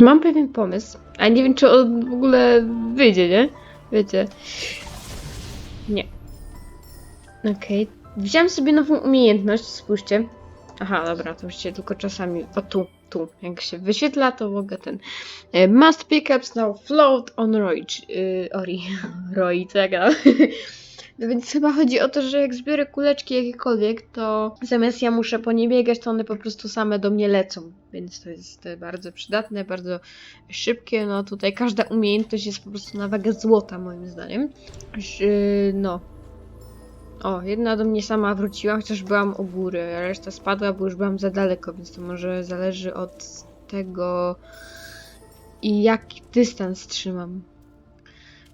Mam pewien pomysł, a nie wiem, czy on w ogóle wyjdzie, nie? Wiecie. Nie. Okej. Wziąłem sobie nową umiejętność, spójrzcie. Aha, dobra, to się tylko czasami... O, tu, tu. Jak się wyświetla, to mogę ten... E, Must pickups now float on Roy. Yy, Ori. Roy, co ja gadam? Więc chyba chodzi o to, że jak zbiorę kuleczki jakiekolwiek, to zamiast ja muszę po nie biegać, to one po prostu same do mnie lecą. Więc to jest e, bardzo przydatne, bardzo szybkie. No tutaj każda umiejętność jest po prostu na wagę złota, moim zdaniem. Yy, no. O, jedna do mnie sama wróciła, chociaż byłam u góry, a reszta spadła, bo już byłam za daleko, więc to może zależy od tego jaki dystans trzymam.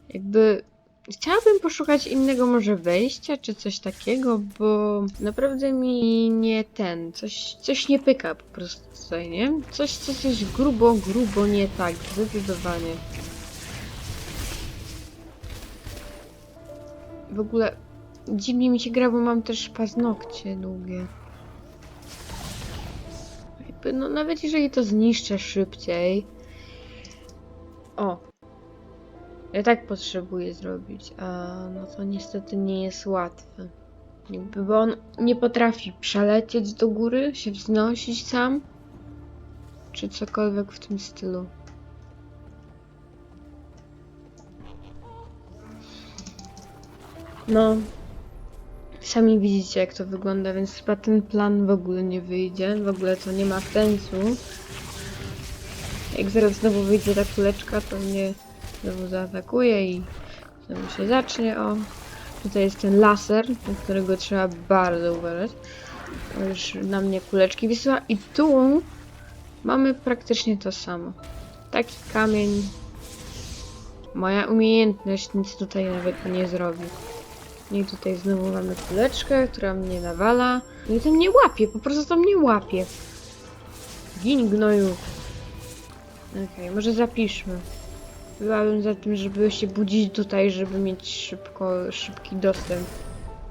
Jakby chciałabym poszukać innego może wejścia, czy coś takiego, bo naprawdę mi nie ten, coś, coś nie pyka po prostu tutaj, nie? Coś, coś jest grubo, grubo nie tak, zdecydowanie. W ogóle dziwnie mi się gra, bo mam też paznokcie długie. No nawet jeżeli to zniszczę szybciej. O. Ja tak potrzebuję zrobić, a no to niestety nie jest łatwe. Jakby, bo on nie potrafi przelecieć do góry, się wznosić sam, czy cokolwiek w tym stylu. No, sami widzicie jak to wygląda, więc chyba ten plan w ogóle nie wyjdzie, w ogóle to nie ma sensu. Jak zaraz znowu wyjdzie ta kuleczka, to mnie znowu zaatakuje i znowu się zacznie. O, tutaj jest ten laser, na którego trzeba bardzo uważać. O, już na mnie kuleczki wysyła i tu mamy praktycznie to samo. Taki kamień. Moja umiejętność nic tutaj nawet nie zrobi. I tutaj znowu mamy kuleczkę, która mnie nawala. No I to mnie łapie, po prostu to mnie łapie. Gin gnoju. Okej, może zapiszmy. Byłabym za tym, żeby się budzić tutaj, żeby mieć szybko, szybki dostęp.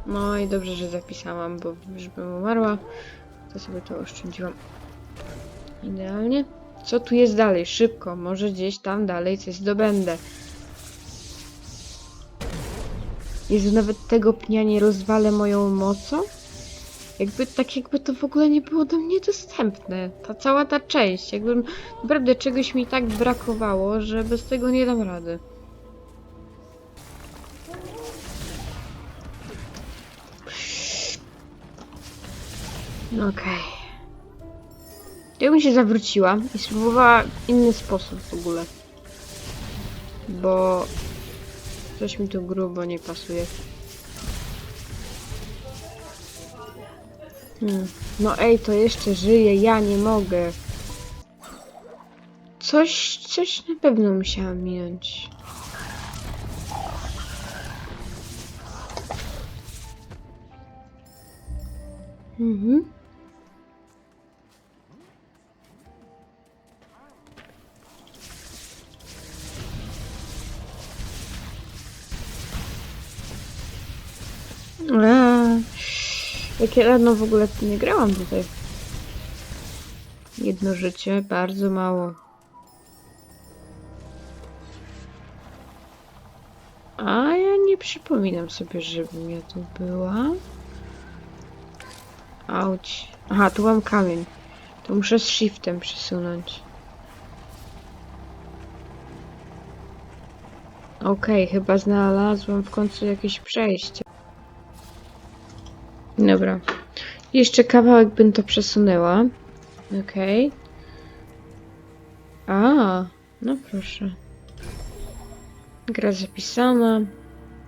No i dobrze, że zapisałam, bo żebym umarła, to sobie to oszczędziłam. Idealnie. Co tu jest dalej? Szybko, może gdzieś tam dalej coś zdobędę. Jezu, nawet tego pnia nie rozwalę moją mocą? Jakby tak jakby to w ogóle nie było do mnie dostępne. Ta cała ta część. Jakbym naprawdę czegoś mi tak brakowało, że bez tego nie dam rady. No Okej. Ja bym się zawróciła i spróbowała inny sposób w ogóle. Bo coś mi tu grubo nie pasuje. Hmm. No ej, to jeszcze żyje, ja nie mogę. Coś, coś na pewno musiałam minąć. Mhm. Eee. Jak ja w ogóle nie grałam tutaj. Jedno życie, bardzo mało. A ja nie przypominam sobie, żebym ja tu była. Auć. Aha, tu mam kamień. To muszę z shiftem przesunąć. Okej, chyba znalazłam w końcu jakieś przejście. Dobra. Jeszcze kawałek bym to przesunęła. Okej. A, no proszę. Gra zapisana.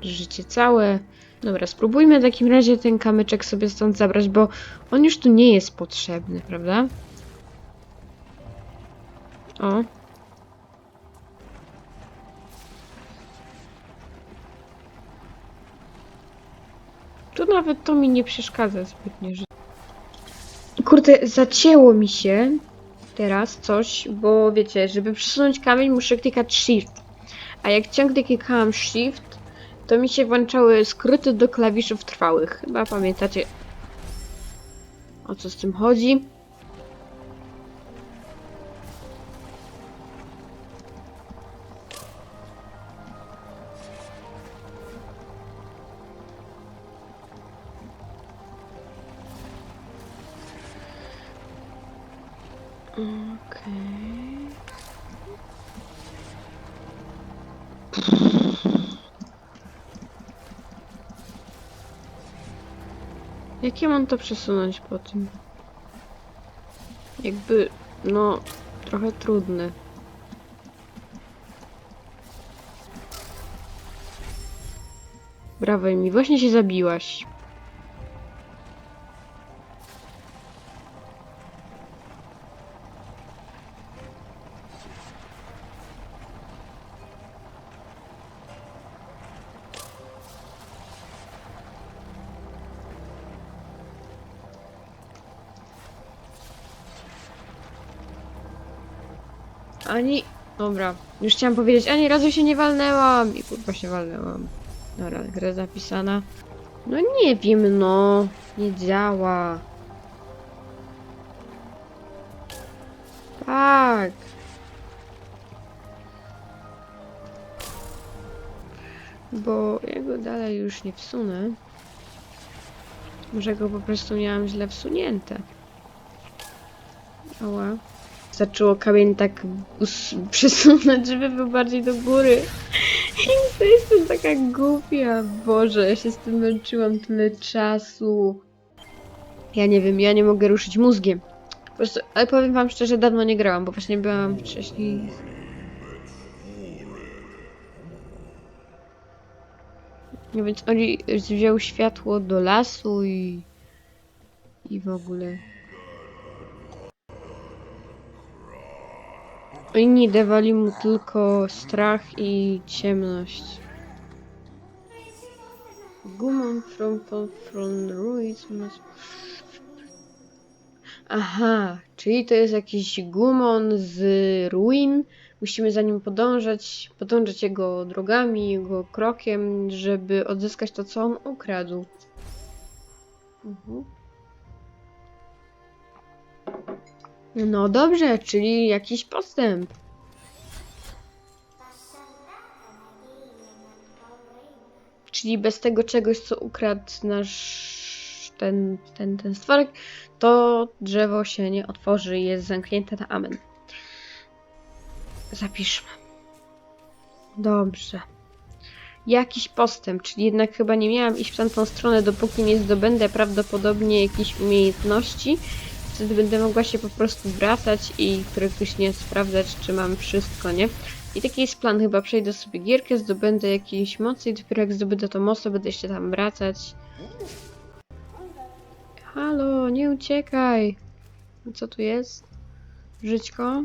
Życie całe. Dobra, spróbujmy w takim razie ten kamyczek sobie stąd zabrać, bo on już tu nie jest potrzebny, prawda? O. Tu nawet to mi nie przeszkadza zbytnio. Że... Kurde, zacięło mi się teraz coś, bo wiecie, żeby przesunąć kamień muszę klikać shift. A jak ciągle klikałam shift, to mi się włączały skróty do klawiszów trwałych. Chyba pamiętacie o co z tym chodzi. Jak ja mam to przesunąć po tym? Jakby, no, trochę trudne. Brawo, mi właśnie się zabiłaś. Ani... Dobra, już chciałam powiedzieć, ani razu się nie walnęłam. I kurwa się walnęłam. Dobra, gra zapisana. No nie wiem, no. Nie działa. Tak. Bo ja go dalej już nie wsunę. Może go po prostu miałam źle wsunięte. Ała. Zaczęło kamień tak przesunąć, żeby był bardziej do góry. To jestem taka głupia. Boże, ja się z tym męczyłam tyle czasu. Ja nie wiem, ja nie mogę ruszyć mózgiem. Po prostu, ale powiem wam szczerze, dawno nie grałam, bo właśnie byłam wcześniej... No więc Oli wziął światło do lasu i... I w ogóle... Inni dawali mu tylko strach i ciemność. Gumon from, from, ruins must... Aha, czyli to jest jakiś gumon z ruin. Musimy za nim podążać, podążać jego drogami, jego krokiem, żeby odzyskać to, co on ukradł. Mhm. No dobrze, czyli jakiś postęp. Czyli bez tego czegoś, co ukradł nasz ten, ten, ten stworek, to drzewo się nie otworzy i jest zamknięte na amen. Zapiszmy. Dobrze. Jakiś postęp, czyli jednak chyba nie miałam iść w tamtą stronę, dopóki nie zdobędę prawdopodobnie jakiejś umiejętności. Wtedy będę mogła się po prostu wracać i praktycznie sprawdzać, czy mam wszystko, nie? I taki jest plan, chyba przejdę sobie gierkę, zdobędę jakieś mocy i dopiero jak zdobędę to moc, to będę się tam wracać. Halo, nie uciekaj! Co tu jest? Żyćko?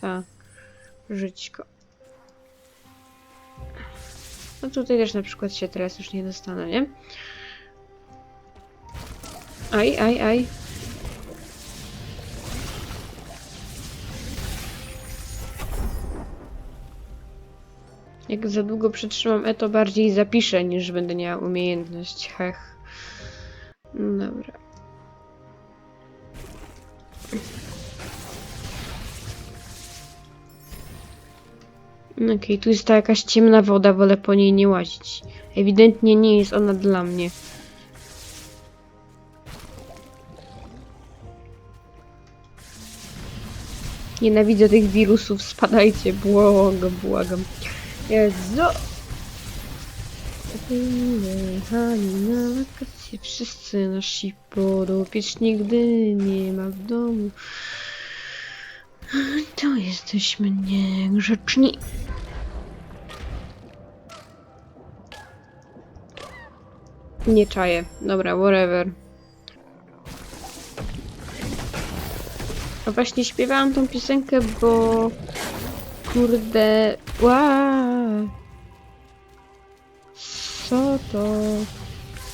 Tak, żyćko. No tutaj też na przykład się teraz już nie dostanę, nie? Aj, aj, aj. Jak za długo przytrzymam E, to bardziej zapiszę, niż będę miała umiejętność. Hech. Dobra. Okej, tu jest ta jakaś ciemna woda, wolę po niej nie łazić. Ewidentnie nie jest ona dla mnie. Nienawidzę tych wirusów, spadajcie, błagam, błagam. Jezu! Jechali na wakacje wszyscy nasi podopiecz nigdy nie ma w domu. To jesteśmy niegrzeczni. Nie czaję. Dobra, whatever. A właśnie śpiewałam tą piosenkę, bo... Kurde... Ła! Co to?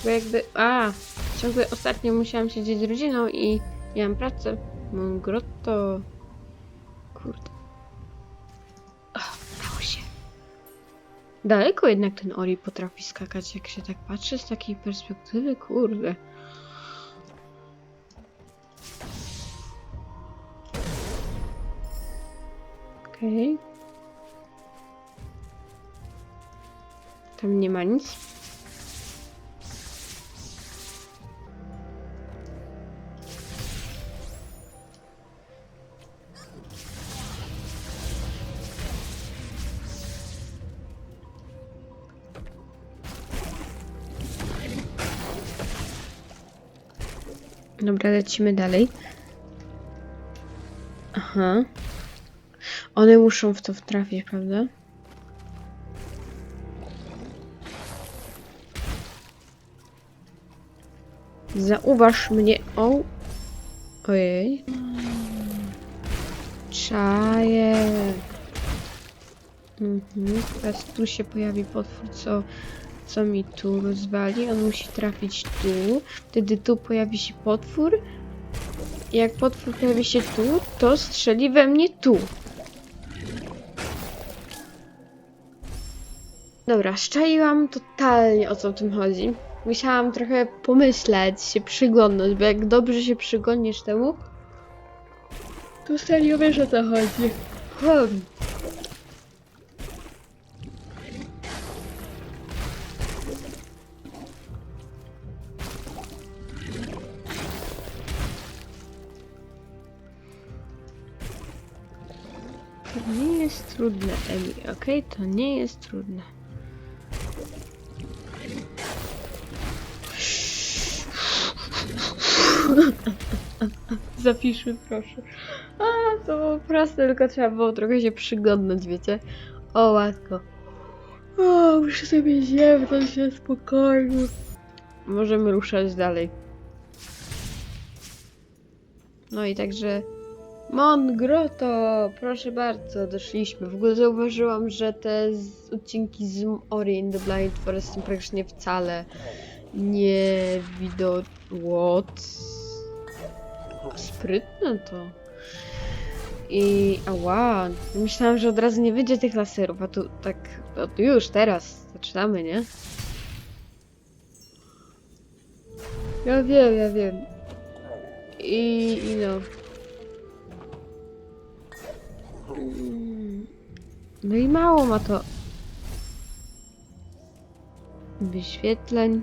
Bo jakby... A! Ciągle ostatnio musiałam siedzieć z rodziną i miałam pracę. Mam grotto. Kurde. Ach, udało się. Daleko jednak ten Ori potrafi skakać, jak się tak patrzy z takiej perspektywy, kurde. Okej. Tam nie ma nic. Dobra, lecimy dalej. Aha. One muszą w to wtrafić, prawda? Zauważ mnie. O! Ojej. Czaję. Mhm. Teraz tu się pojawi potwór, co, co mi tu rozwali. On musi trafić tu. Wtedy tu pojawi się potwór. Jak potwór pojawi się tu, to strzeli we mnie tu. Dobra, szczaiłam totalnie o co w tym chodzi. Musiałam trochę pomyśleć, się przyglądnąć, bo jak dobrze się przyglądniesz temu, to serio wiesz o co chodzi. Hmm. To nie jest trudne, Emi, okej? To nie jest trudne. Zapiszmy, proszę. A, to było proste, tylko trzeba było trochę się przyglądnąć, wiecie? O, łatwo. O, muszę sobie ziemnąć się spokojnie. Możemy ruszać dalej. No i także... Mon Grotto, proszę bardzo, doszliśmy. W ogóle zauważyłam, że te z, odcinki z Ori in the Blind Forest są praktycznie wcale nie. What? Sprytne to. I ała, myślałam, że od razu nie wyjdzie tych laserów, a tu tak, no już teraz zaczynamy, nie? Ja wiem, ja wiem. I, i no. No i mało ma to wyświetleń.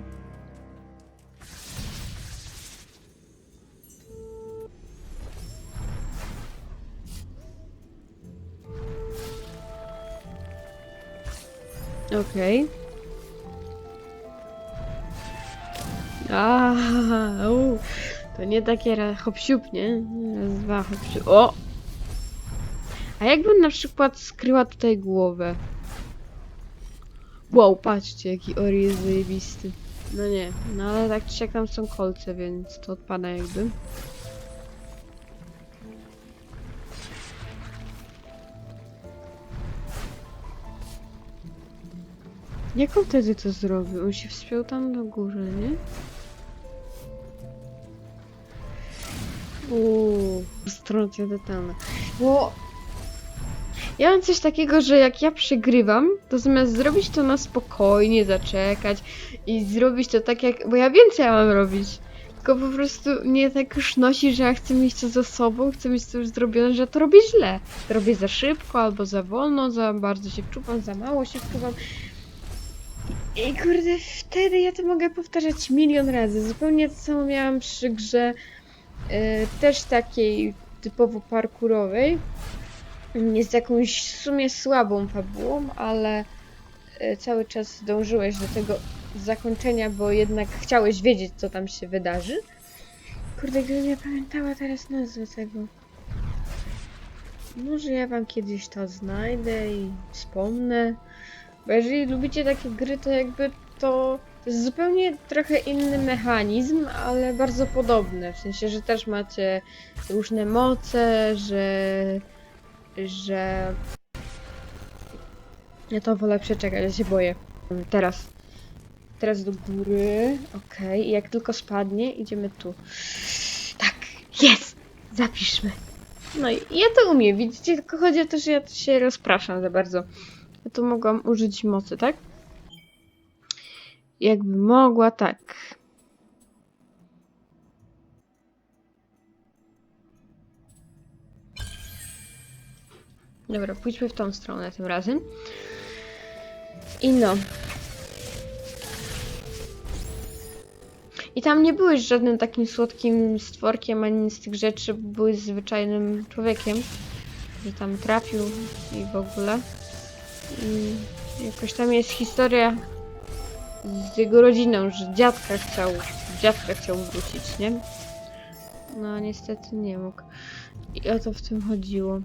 Okej. A, u, to nie takie hop-siup, nie? Raz, dwa, hop-siup. O! A jakbym na przykład skryła tutaj głowę? Wow, patrzcie, jaki Ori jest zajebisty. No nie, no ale tak czy tam są kolce, więc to odpada jakby. Jak on wtedy to zrobił? On się wspiął tam do góry, nie? Uuu, stroncja totalna. Bo ja mam coś takiego, że jak ja przegrywam, to zamiast zrobić to na spokojnie, zaczekać i zrobić to tak jak... Bo ja wiem, co ja mam robić. Tylko po prostu mnie tak już nosi, że ja chcę mieć to za sobą, chcę mieć to już zrobione, że to robię źle. Robię za szybko albo za wolno, za bardzo się wczuwam, za mało się wczuwam. I kurde, wtedy ja to mogę powtarzać milion razy. Zupełnie to samo miałam przy grze e, też takiej typowo parkurowej. Nie z jakąś w sumie słabą fabułą, ale e, cały czas dążyłeś do tego zakończenia, bo jednak chciałeś wiedzieć, co tam się wydarzy. Kurde, gdybym ja pamiętała teraz nazwę tego. Może ja wam kiedyś to znajdę i wspomnę. Bo jeżeli lubicie takie gry, to jakby to, jest zupełnie trochę inny mechanizm, ale bardzo podobny. W sensie, że też macie różne moce, że. że. Ja to wolę przeczekać, ja się boję. Teraz. Teraz do góry. Okej, i jak tylko spadnie, idziemy tu. Tak, jest! Zapiszmy. No i ja to umiem, widzicie? Tylko chodzi o to, że ja się rozpraszam za bardzo. Ja tu mogłam użyć mocy, tak? Jakby mogła, tak. Dobra, pójdźmy w tą stronę tym razem. I no. I tam nie byłeś żadnym takim słodkim stworkiem, ani z tych rzeczy, byłeś zwyczajnym człowiekiem, że tam trafił i w ogóle. I jakoś tam jest historia z jego rodziną, że dziadka chciał, dziadka chciał wrócić, nie? No, niestety nie mógł. I o to w tym chodziło.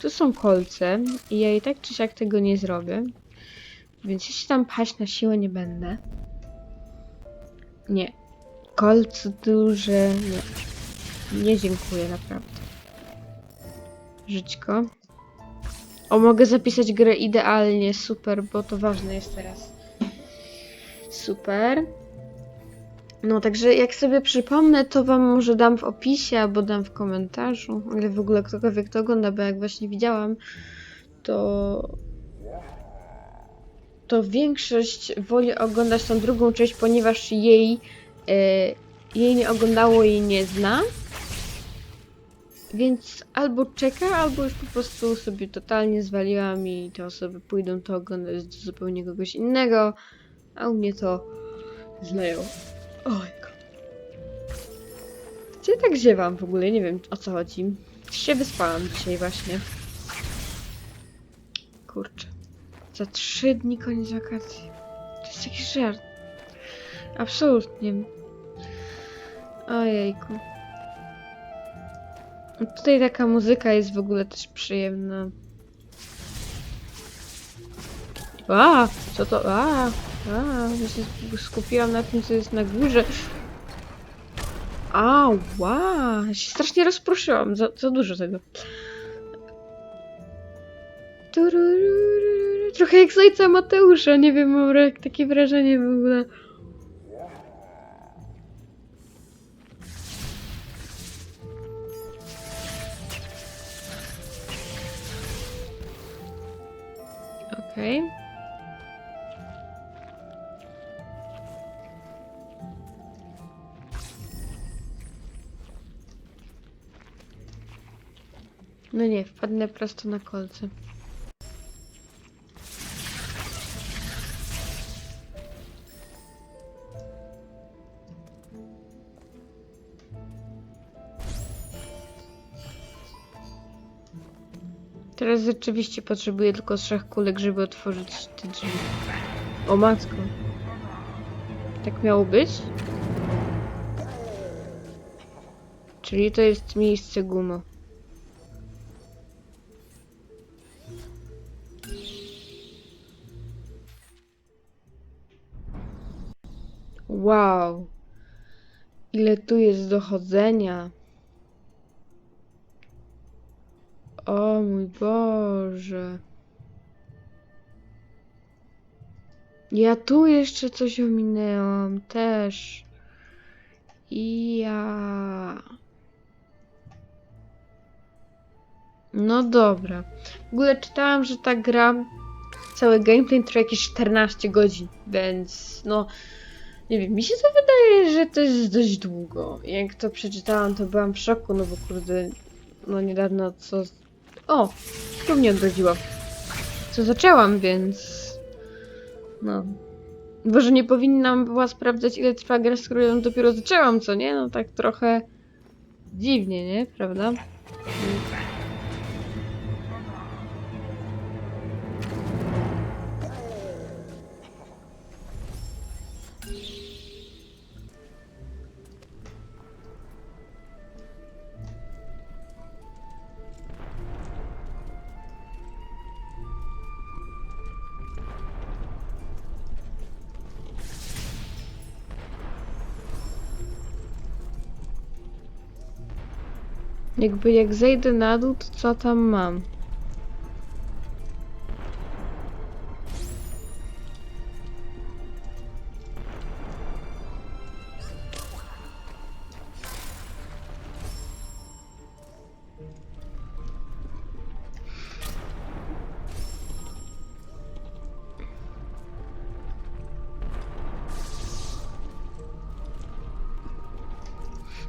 Tu są kolce i ja i tak czy siak tego nie zrobię. Więc się tam pchać na siłę nie będę. Nie. Kolce duże, nie. Nie dziękuję, naprawdę. Żyćko. O, mogę zapisać grę idealnie, super, bo to ważne jest teraz. Super. No, także jak sobie przypomnę, to wam może dam w opisie albo dam w komentarzu, ale w ogóle ktokolwiek to ogląda, bo jak właśnie widziałam, to to większość woli oglądać tą drugą część, ponieważ jej e, jej nie oglądało i nie zna. Więc albo czeka, albo już po prostu sobie totalnie zwaliłam i te osoby pójdą to oglądać do zupełnie kogoś innego, a u mnie to znają. Ojku. Gdzie tak ziewam w ogóle? Nie wiem o co chodzi. Się wyspałam dzisiaj właśnie. Kurczę. Za trzy dni koniec wakacji. To jest jakiś żart. Absolutnie. Ojejku. Tutaj taka muzyka jest w ogóle też przyjemna. A, co to? A, a, ja się skupiłam na tym, co jest na górze. A, wow, ja się strasznie rozproszyłam, za, za dużo tego. Trochę jak z ojca Mateusza, nie wiem, mam takie wrażenie w ogóle. Okej. No nie, wpadnę prosto na kolce. Teraz rzeczywiście potrzebuję tylko trzech kulek, żeby otworzyć te drzwi. O matko. Tak miało być? Czyli to jest miejsce gumo. Wow. Ile tu jest dochodzenia. O mój Boże. Ja tu jeszcze coś ominęłam też. I ja. No dobra. W ogóle czytałam, że ta gra, cały gameplay trwa jakieś 14 godzin, więc no. Nie wiem, mi się to wydaje, że to jest dość długo. Jak to przeczytałam, to byłam w szoku, no bo kurde, no niedawno co... O! To mnie odrodziło. Co zaczęłam, więc... No... Może nie powinnam była sprawdzać, ile trwa gra, skoro ją dopiero zaczęłam, co nie? No tak trochę... Dziwnie, nie? Prawda? Jakby jak zejdę na dół, to co tam mam?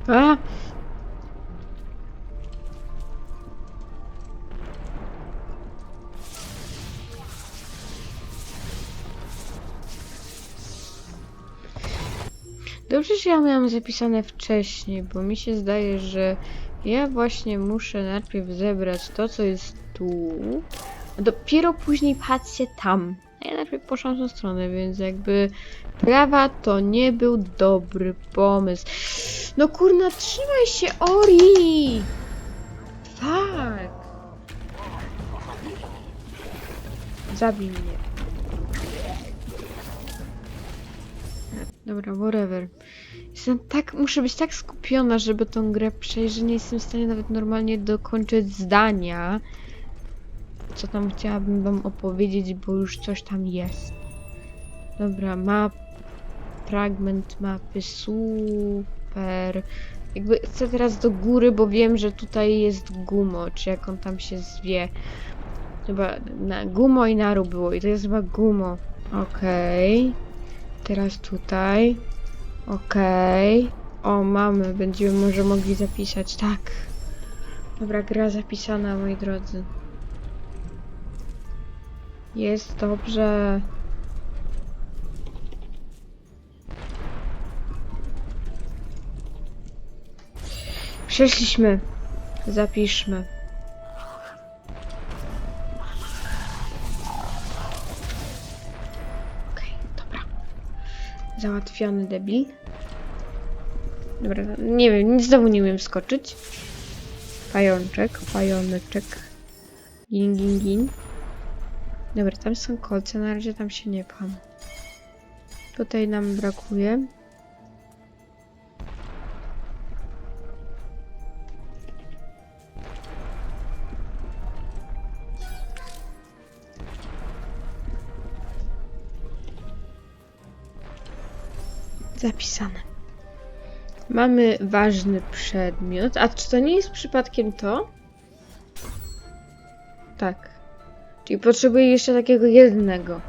A! Dobrze, że ja miałam zapisane wcześniej, bo mi się zdaje, że ja właśnie muszę najpierw zebrać to, co jest tu, a dopiero później patrzcie tam. A ja najpierw poszłam w tą stronę, więc jakby prawa to nie był dobry pomysł. No kurna, trzymaj się, Ori! Fuck! Zabij mnie. Dobra, whatever. Jestem tak, muszę być tak skupiona, żeby tą grę przejść, że nie jestem w stanie nawet normalnie dokończyć zdania. Co tam chciałabym wam opowiedzieć, bo już coś tam jest. Dobra, map, fragment mapy, super. Jakby chcę teraz do góry, bo wiem, że tutaj jest Gumo, czy jak on tam się zwie. Chyba na Gumo i Naru było i to jest chyba Gumo. Okej. Teraz tutaj. Okej. O, mamy. Będziemy może mogli zapisać. Tak. Dobra, gra zapisana, moi drodzy. Jest dobrze. Przeszliśmy. Zapiszmy. Załatwiony debil. Dobra, nie wiem, znowu nie umiem skoczyć. Pajączek, pajączek. Gin, gin, gin. Dobra, tam są kolce, na razie tam się nie pcham. Tutaj nam brakuje. Zapisane. Mamy ważny przedmiot. A czy to nie jest przypadkiem to? Tak. Czyli potrzebuję jeszcze takiego jednego.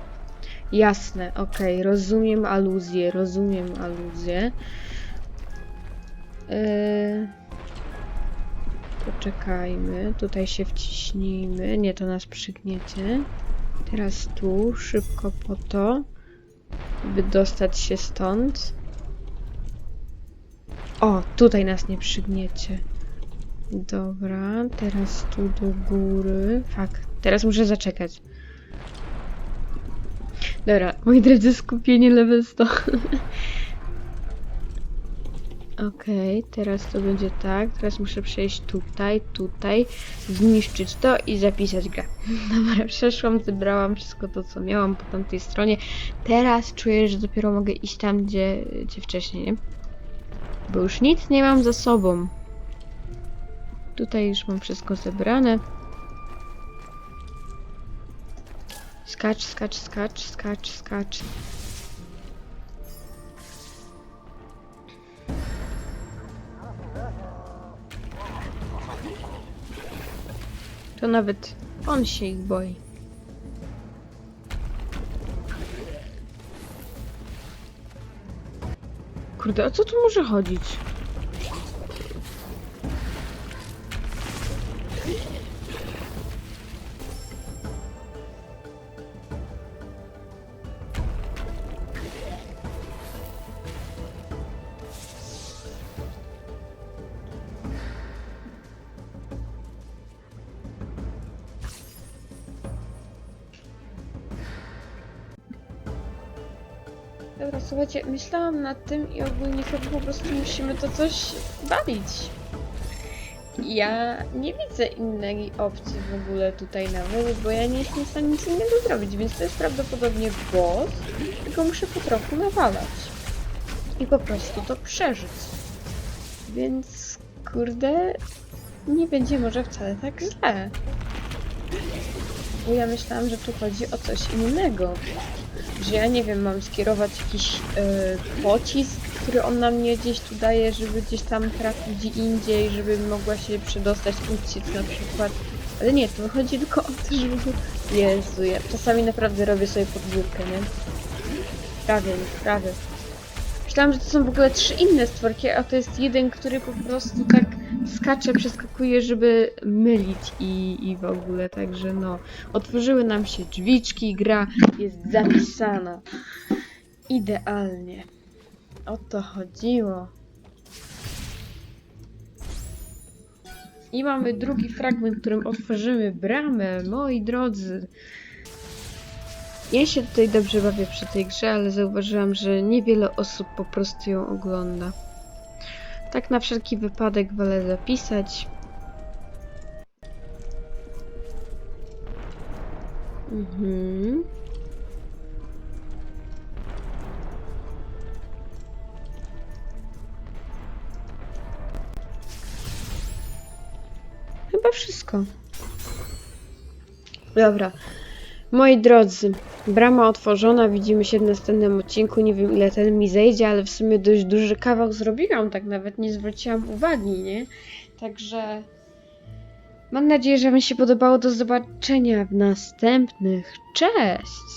Jasne, okej, rozumiem aluzję, rozumiem aluzję. Yy... Poczekajmy, tutaj się wciśnijmy. Nie, to nas przygniecie. Teraz tu, szybko po to, by dostać się stąd. O, tutaj nas nie przygniecie. Dobra, teraz tu do góry. Fak, teraz muszę zaczekać. Dobra, moi drodzy, skupienie level 100. Okej, teraz to będzie tak. Teraz muszę przejść tutaj, tutaj, zniszczyć to i zapisać grę. Dobra, przeszłam, zebrałam wszystko to, co miałam po tamtej stronie. Teraz czuję, że dopiero mogę iść tam, gdzie, gdzie wcześniej, nie? Bo już nic nie mam za sobą. Tutaj już mam wszystko zebrane. Skacz, skacz, skacz, skacz, skacz. To nawet on się ich boi. Kurde, o co tu może chodzić? Słuchajcie, myślałam nad tym i ogólnie chyba po prostu musimy to coś bawić. Ja nie widzę innej opcji w ogóle tutaj nawet, bo ja nie jestem w stanie nic innego zrobić, więc to jest prawdopodobnie boss, tylko muszę po trochu nawalać. I po prostu to przeżyć. Więc, kurde, nie będzie może wcale tak źle. Bo ja myślałam, że tu chodzi o coś innego że ja nie wiem, mam skierować jakiś e, pocisk, który on na mnie gdzieś tu daje, żeby gdzieś tam trafił gdzie indziej, żebym mogła się przedostać, uciec na przykład. Ale nie, to chodzi tylko o to, żeby... Jezu, ja czasami naprawdę robię sobie podwórkę, nie? Prawie, prawie. Myślałam, że to są w ogóle trzy inne stworki, a to jest jeden, który po prostu tak skacze, przeskakuje, żeby mylić i, i w ogóle, także no. Otworzyły nam się drzwiczki, gra jest zapisana. Idealnie. O to chodziło. I mamy drugi fragment, którym otworzymy bramę, moi drodzy. Ja się tutaj dobrze bawię przy tej grze, ale zauważyłam, że niewiele osób po prostu ją ogląda. Tak na wszelki wypadek wolę zapisać. Mhm. Chyba wszystko. Dobra. Moi drodzy, brama otworzona, widzimy się w następnym odcinku. Nie wiem ile ten mi zejdzie, ale w sumie dość duży kawał zrobiłam, tak nawet nie zwróciłam uwagi, nie? Także mam nadzieję, że Wam się podobało. Do zobaczenia w następnych. Cześć!